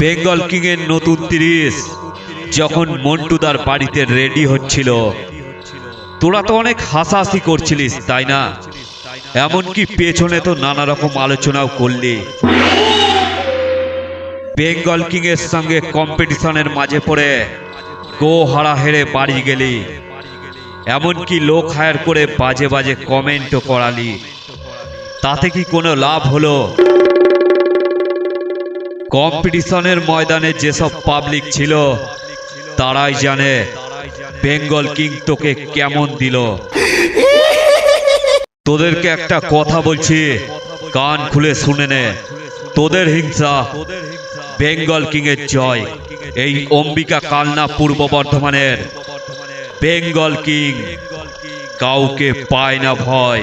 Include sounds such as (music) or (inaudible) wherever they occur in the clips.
Bengal king এর নতুন তিরিশ, যখন মন্টুদার বাড়িতে রেডি হচ্ছিল। তোরা তো অনেক হাসাহাসি করছিলিস, তাই না? এমনকি পেছনে তো নানা রকম আলোচনাও করলি। বেঙ্গল কিং এর সঙ্গে কম্পিটিশনের মাঝে পড়ে গো হারা হেরে বাড়ি গেলি। এমনকি লোক হায়ার করে বাজে বাজে কমেন্টও করালি। তাতে কি কোনো লাভ হলো? কম্পিটিশনের ময়দানে যেসব পাবলিক ছিল, তারাই জানে বেঙ্গল কিং তোকে কেমন দিল। তোদেরকে একটা কথা বলছি, কান খুলে শুনে নে। তোদের হিংসা বেঙ্গল কিং এর জয়। এই অম্বিকা কালনা পূর্ব বর্ধমানের বেঙ্গল কিং কাউকে পায় না ভয়।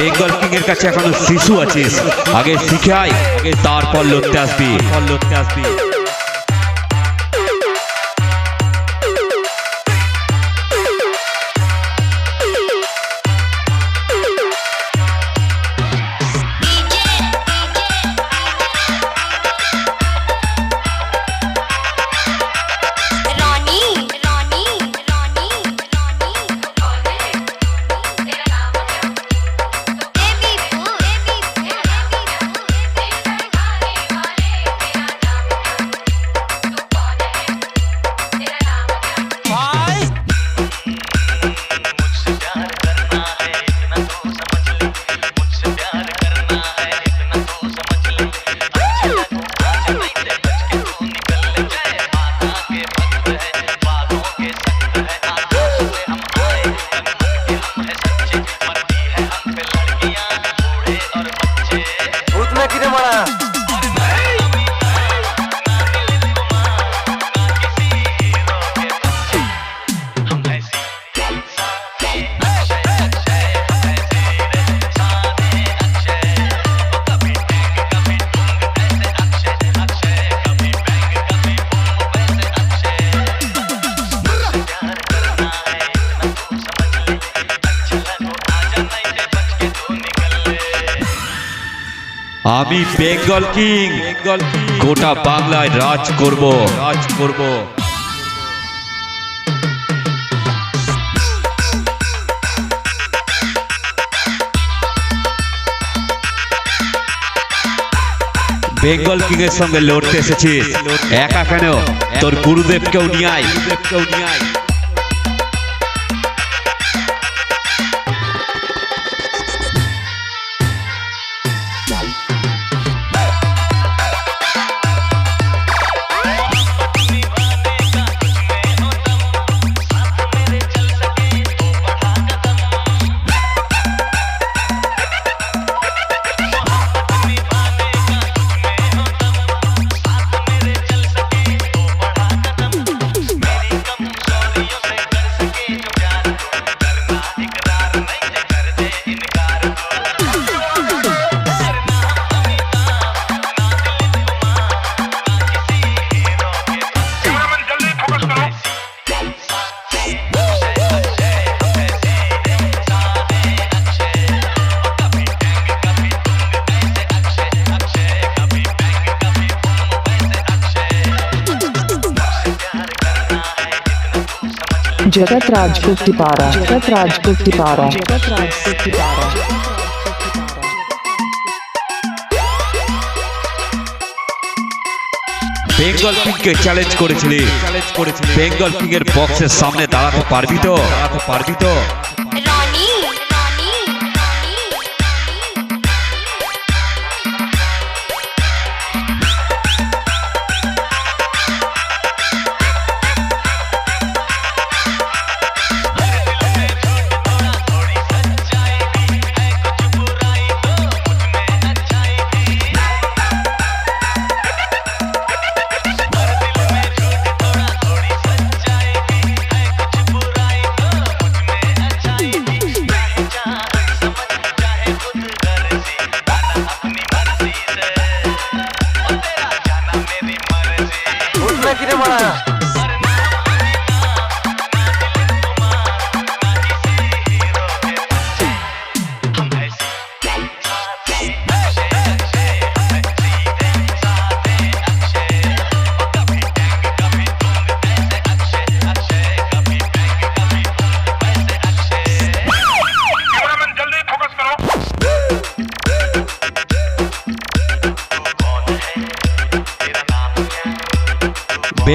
বেঙ্গল কিং এর কাছে এখনও শিশু আছিস। আগে শিখে আয় আগে তারপর লড়তে আসবি লড়তে আসবি। আমি বেঙ্গল কিং বেঙ্গল গোটা বাংলায় রাজ করব। রাজ করব। বেঙ্গল কিং এর সঙ্গে লড়তে এসেছিস। একা কেন? তোর গুরুদেবকেও নিয়ে আয় গুরুদেবকেও নিয়ে আয়। রাজকুক্তিপাড়া রাজকুক্তিপাড়া রাজকুক্তিপাড়া বেঙ্গল পিংকে চ্যালেঞ্জ করেছিলি বেঙ্গল পিংয়ের বক্সের সামনে দাঁড়াতে পারবি তো দাঁড়াতে পারবি তো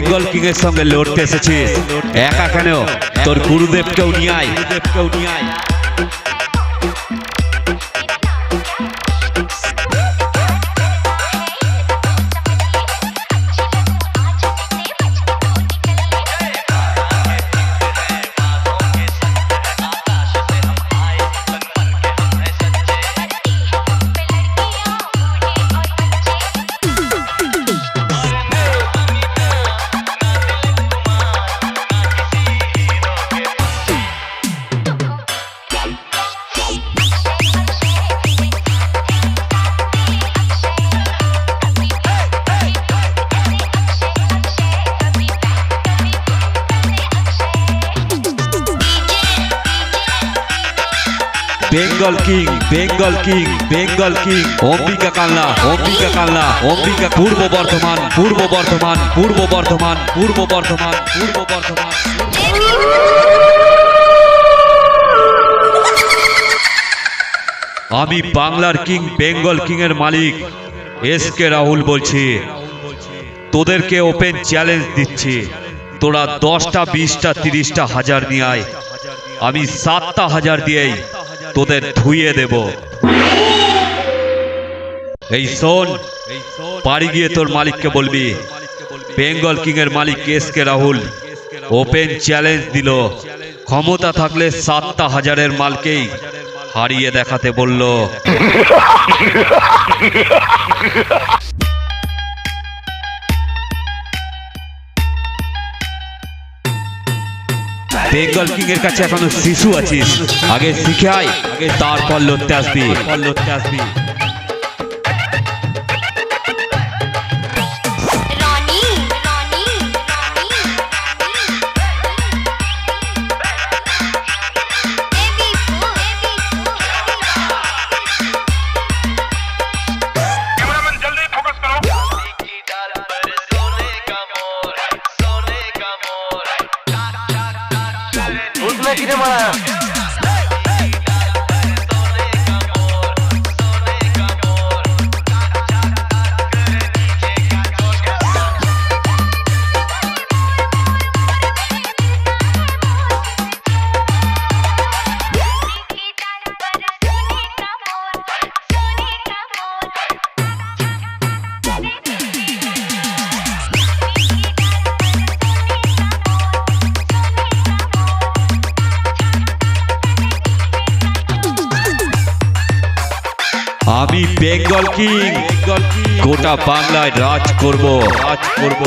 বেঙ্গল কিং এর সঙ্গে লড়তে এসেছিস। একা কেন? তোর গুরুদেবকেও নিয়ে আয় গুরুদেবকেও নিয়ে আয়। Bengal King Bengal King Bengal King Ambika Kalna Ambika Kalna Ambika Purba Bardhaman Purba Bardhaman পূর্ব বর্ধমান পূর্ব বর্ধমান পূর্ব বর্ধমান আমি বাংলার কিং বেঙ্গল কিং এর মালিক এস কে রাহুল বলছি। তোদেরকে ওপেন চ্যালেঞ্জ দিচ্ছি। তোরা দশটা, বিশটা, তিরিশটা হাজার নিয়ে আয়। আমি সাতটা হাজার দিয়েই তোদের ধুইয়ে দেব। এই শোন বাড়ি গিয়ে তোর মালিককে বলবি, বেঙ্গল কিং এর মালিক S K Rahul, open challenge দিল। ক্ষমতা থাকলে সাতটা হাজারের মালকেই হারিয়ে দেখাতে বলল। (laughs) বেঙ্গল কিং এর কাছে এখনও শিশু আছিস। আগে শিখে আয়, আগে তারপর লড়তে আসবি লড়তে আসবি বেঙ্গল কিং গোটা বাংলায় রাজ করব। রাজ করব।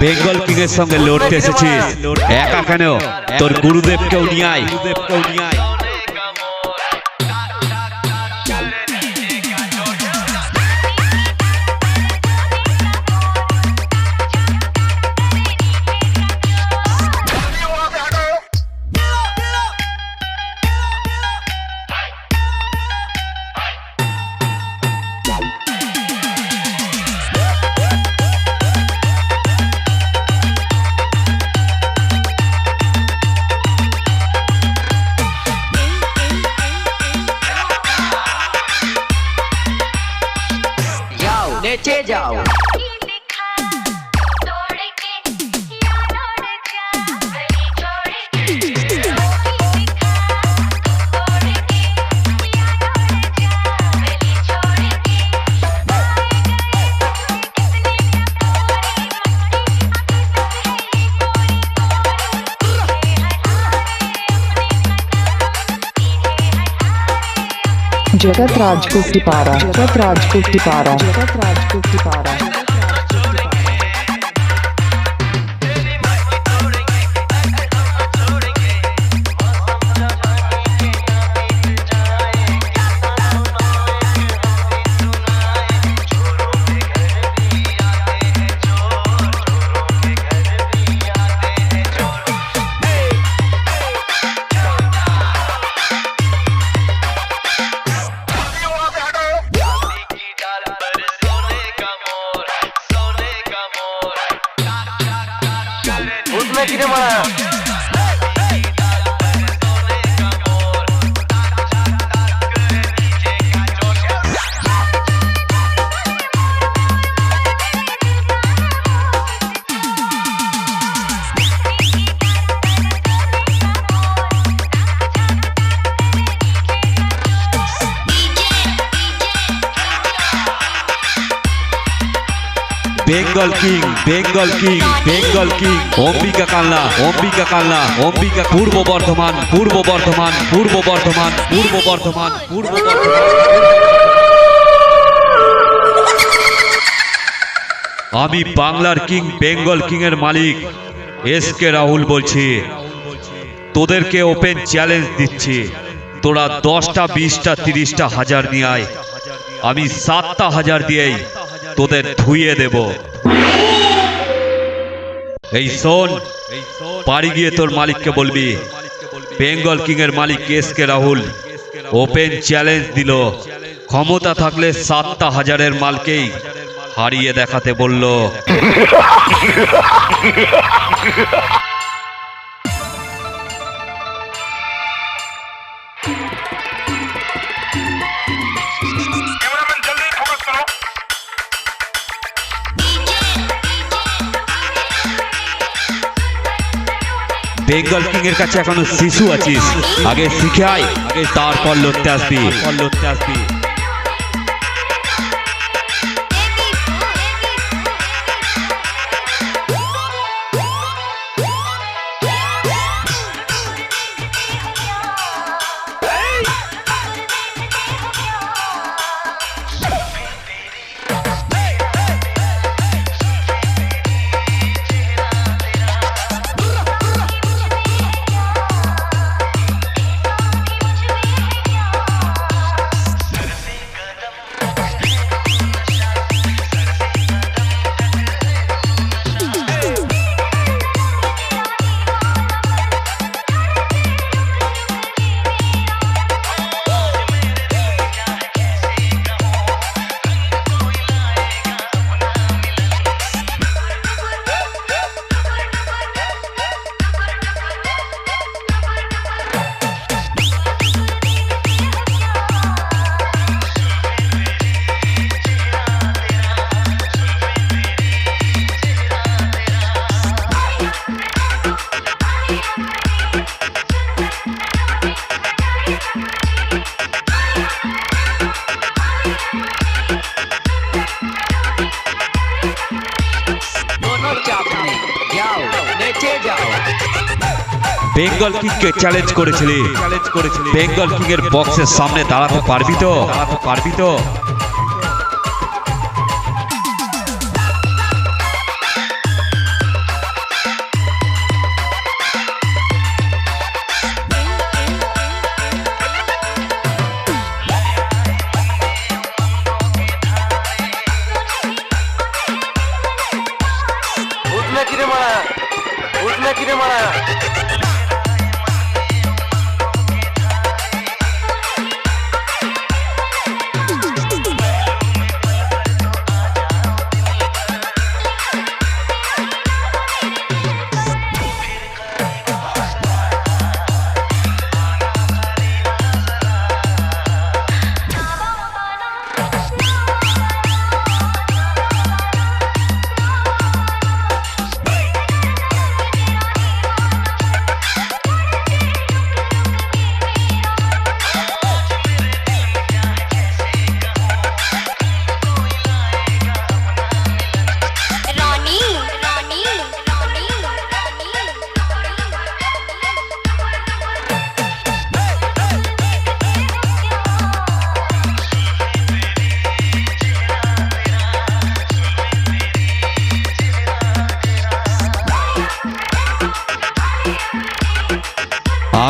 বেঙ্গল কিং এর সঙ্গে লড়তে এসেছিস। একা কেন? তোর গুরুদেবকেও নিয়ে গুরুদেবকেও নিয়ে আয়। Wow. जगत राज को टिपारा जगत राज को टिपारा जगत राज को टिपारा Bengal King Bengal King Bengal King Ambika Kalna Ambika Kalna Ambika Purba Bardhaman Purba Bardhaman পূর্ব বর্ধমান পূর্ব বর্ধমান পূর্ব বর্ধমান আমি বাংলার কিং বেঙ্গল কিং এর মালিক এস কে রাহুল বলছি। তোদেরকে ওপেন চ্যালেঞ্জ দিচ্ছি। তোরা দশটা, বিশটা, তিরিশটা হাজার নিয়ে আয়। আমি সাতটা হাজার দিয়েই তোদের ধুইয়ে দেব। এই শোন, পাড়ি গিয়ে তোর মালিককে বলবি, বেঙ্গল কিং এর মালিক S K Rahul, open challenge দিল। ক্ষমতা থাকলে সাতটা হাজারের মালকেই হারিয়ে দেখাতে বলল। বেঙ্গল কিং এর কাছে এখনও শিশু আছিস। আগে শিখে আয় তারপর লড়তে আসবি লড়তে আসবি। বেঙ্গল কিংকে চ্যালেঞ্জ করেছিলি। চ্যালেঞ্জ করেছিলি। বেঙ্গল কিং এর বক্সের সামনে দাঁড়াতে পারবি তো? দাঁড়াতে পারবি তো?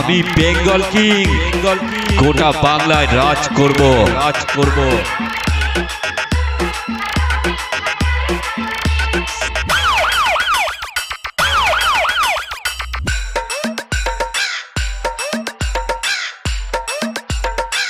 আমি বেঙ্গল কিং গোটা বাংলায় রাজ করব রাজ করব।